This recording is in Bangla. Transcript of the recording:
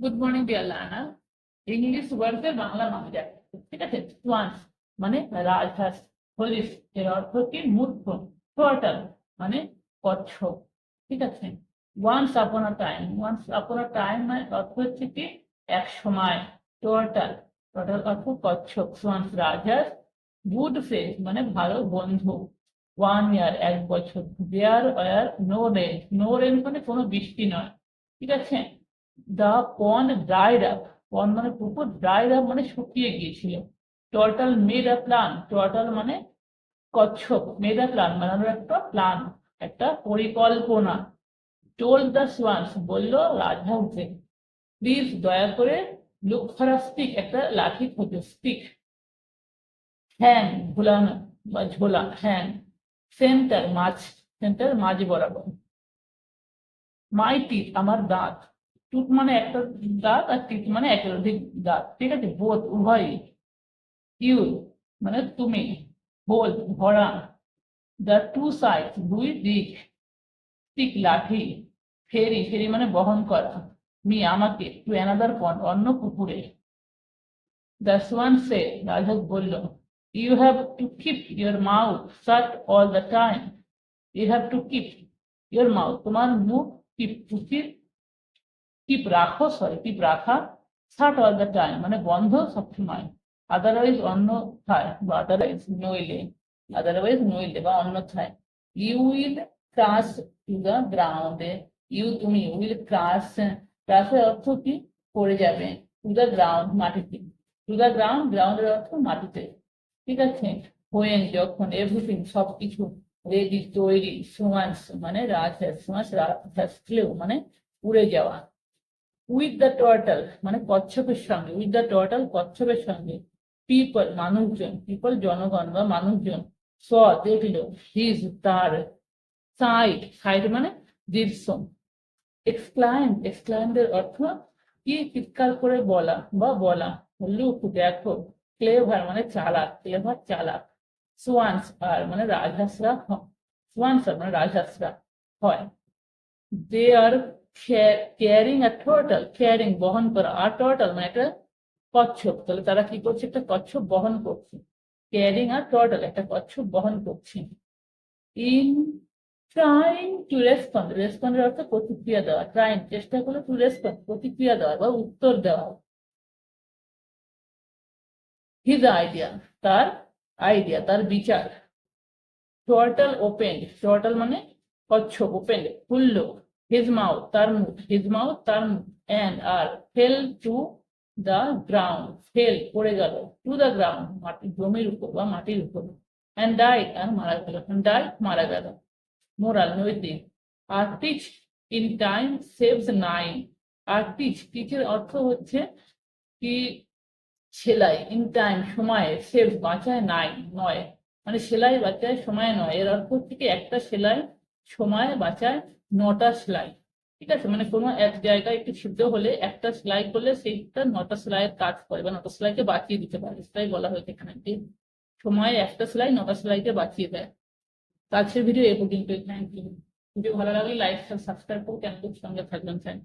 Good morning dear learner English ওয়ার্ডের বাংলা নাম দেখো ঠিক আছে? ওয়ান্স মানে রাজহাঁস হলিস এর অর্থ কি? মূর্খ টোটাল মানে কচ্ছপ। ঠিক আছে? ওয়ান্স আপন আ টাইম ওয়ান্স আপন আ টাইম মানে অর্থ হচ্ছে কি? এক সময় টোটাল টোটাল অর্থ কচ্ছপ ওয়ান্স রাজহাঁস গুড ফ্রেন্ড মানে ভালো বন্ধু। ওয়ান ইয়ার এক বছর। There were no rain no rain মানে কোনো বৃষ্টি নয়। ঠিক আছে? দা পন ড্রাইড আপ পন মানে পুকুর ড্রাইড আপ মানে শুকিয়ে গিয়েছিল। Turtle made a plan turtle মানে কচ্ছপ মেড আ প্ল্যান মানে একটা প্ল্যান একটা পরিকল্পনা। টোল দ্য সোয়ান্স বলল রাজহাঁসে প্লিজ দয়া করে লুক ফর স্টিক একটা লাঠি খোঁজো স্টিক হ্যাং ঝোলানো বা ঝোলা হ্যাং সেন্টার মাছ সেন্টার মাঝ বরাবর। মাই টিথ আমার দাঁত। টুট মানে একটা দাঁত আর টিথ মানে একাধিক দাঁত ঠিক আছে বোধ উভয়ই ইউ মানে তুমি হোল ভরা দ্য টু সাইড দুই দিক স্টিক লাঠি ফেরি ফেরি মানে বহন করা মি আমাকে টু অ্যানাদার পন অন্য পুকুরে দ্য সোয়ান সে রাজক বলল you have to keep your mouth shut all the time you have to keep your mouth তোমার মুখ কিপ উচিত কিপ রাখো সরি কিপ রাখা শাট অল দ্য টাইম মানে বন্ধ সবসময় আদারওয়াইজ অন্যথায় বা আদারওয়াইজ নইলে আদারওয়াইজ নইলে বা অন্যথায় you will crash to the গ্রাউন্ডে ইউ তুমি উইল ক্রাস ক্রাসের অর্থ কি পড়ে যাবে টু দ্য গ্রাউন্ড মাটিতে টু দ্য গ্রাউন্ড গ্রাউন্ডের অর্থ মাটিতে ঠিক আছে হোয়েন যখন এভরিথিং সবকিছু রেডি তৈরি সোমান্স মানে রাজহাঁস সোমাস রাজহাঁস ক্লেও মানে উড়ে যাওয়া উইথ দ্য টোটাল মানে কচ্ছপের সঙ্গে উইথ দ্য টোটাল কচ্ছপের সঙ্গে পিপল মানুষজন পিপল জনগণ বা মানুষজন স দেখল হিজ তার সাইড সাইড মানে দৃশ্য। এক্সক্লাইম এক্সক্লাইমদের অর্থ কি? চিৎকার করে বলা বা বলা। লুক দেখো ক্লেভার মানে চালাক ক্লেভার চালাক। সোয়ান্স আর মানে রাজহাঁসরা সোয়ান্স আর মানে রাজহাঁসরা হয়। They are carrying a turtle carrying বহন করা, আর টোটাল মানে একটা কচ্ছপ। তাহলে তারা কি করছে? একটা কচ্ছপ বহন করছে। ক্যারিং আর টোটাল একটা কচ্ছপ বহন করছে। ইন ট্রাইং টু রেসপন্ড রেসপন্ডের অর্থ প্রতিক্রিয়া দেওয়া। ট্রাইং চেষ্টা করলে টু রেসপন্ড প্রতিক্রিয়া দেওয়া বা উত্তর দেওয়া। হিজ আইডিয়া তার আইডিয়া তার বিচার। টোটাল ওপেন টোটাল মানে কচ্ছপ ওপেন খুলল। তার মুখ হিজ মাউথ তার মুখ and R fell to the ground fell পড়ে গেল টু দ্য গ্রাউন্ড মাটি, জমির উপর বা মাটির উপর অ্যান্ড ডাই আর মারা গেল ডাই মারা গেল। মোরাল নৈতিক। আর stitch in time saves nine R stitch টিচের অর্থ হচ্ছে কি? সেলাই ইন টাইম সময়ে সেভ বাঁচায় নাই নয়। মানে সেলাই, বাঁচায়, সময় নয়। এর অর্থ হচ্ছে কি? একটা সেলাই সময় বাঁচায় নটা সেলাই ঠিক আছে? মানে কোনো এক জায়গায় একটু ছিদ্র হলে একটা সেলাই করলে সেইটা নটা সেলাইয়ের কাজ করে বা নটা সেলাইকে বাঁচিয়ে দিতে পারে। সেটাই বলা হয়েছে এখানে যে সময়ে একটা সেলাই নটা সেলাইকে বাঁচিয়ে দেয়। তো আজকের ভিডিও এ পর্যন্ত ভিডিও ভালো লাগলে লাইক সাবস্ক্রাইব করুন চ্যানেলটির সঙ্গে থাকবেন। থ্যাংক